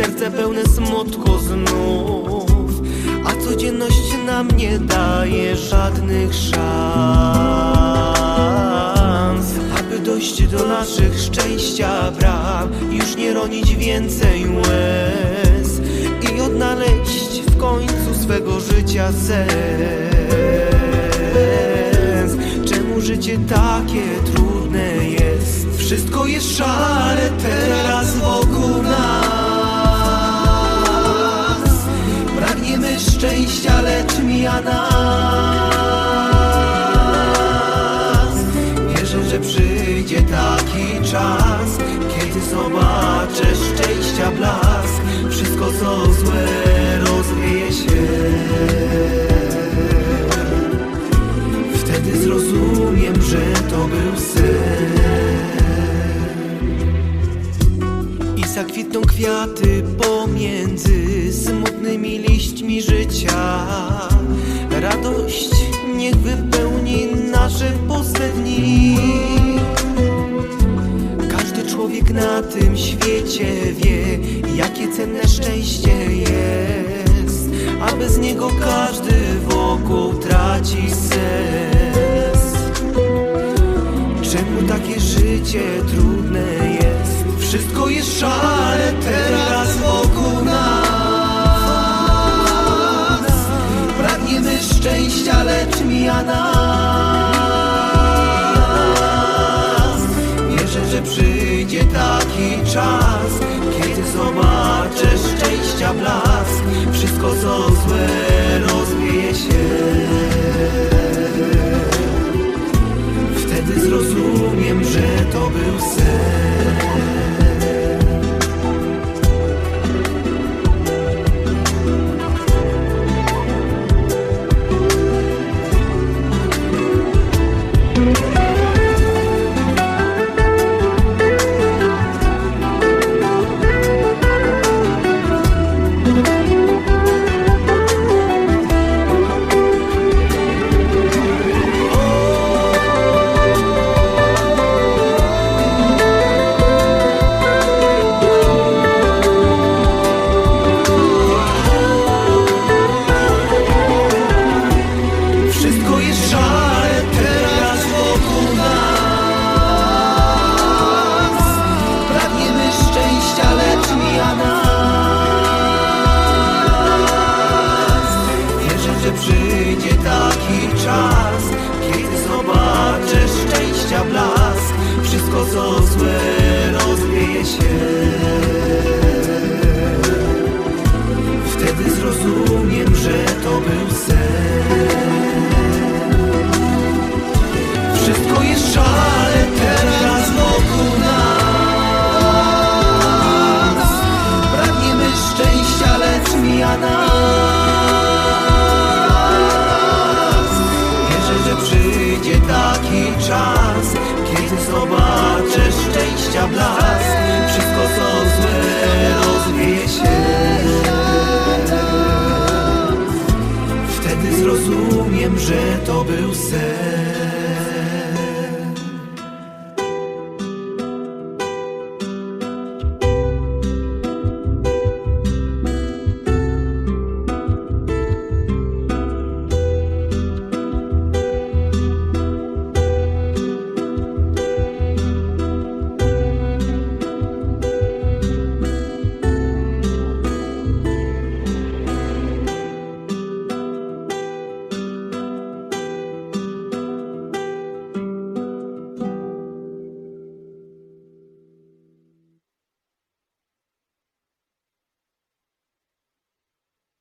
serce pełne smutku znów A codzienność nam nie daje żadnych szans. Aby dojść do naszych szczęścia bram Już nie ronić więcej łez I odnaleźć w końcu swego życia sens. Czemu życie takie trudne jest? Wszystko jest szare teraz wokół nas. Pragniemy szczęścia, lecz mija nas. Wierzę, że przyjdzie taki czas Kiedy zobaczę szczęścia blask. Wszystko co złe pomiędzy smutnymi liśćmi życia. Radość niech wypełni nasze puste dni. Każdy człowiek na tym świecie wie, jakie cenne szczęście jest. A bez niego każdy wokół traci sens. Czemu takie życie trudne jest? Wszystko jest szare teraz szczęścia, lecz mija nas? Wierzę, że przyjdzie taki czas Kiedy zobaczę szczęścia blask. Wszystko co złe rozwieje się. Wtedy zrozumiem, że to był sen nas Wierzę, że przyjdzie taki czas Kiedy zobaczę szczęścia blask Wszystko co złe rozwieje się. Wtedy zrozumiem, że to był sen.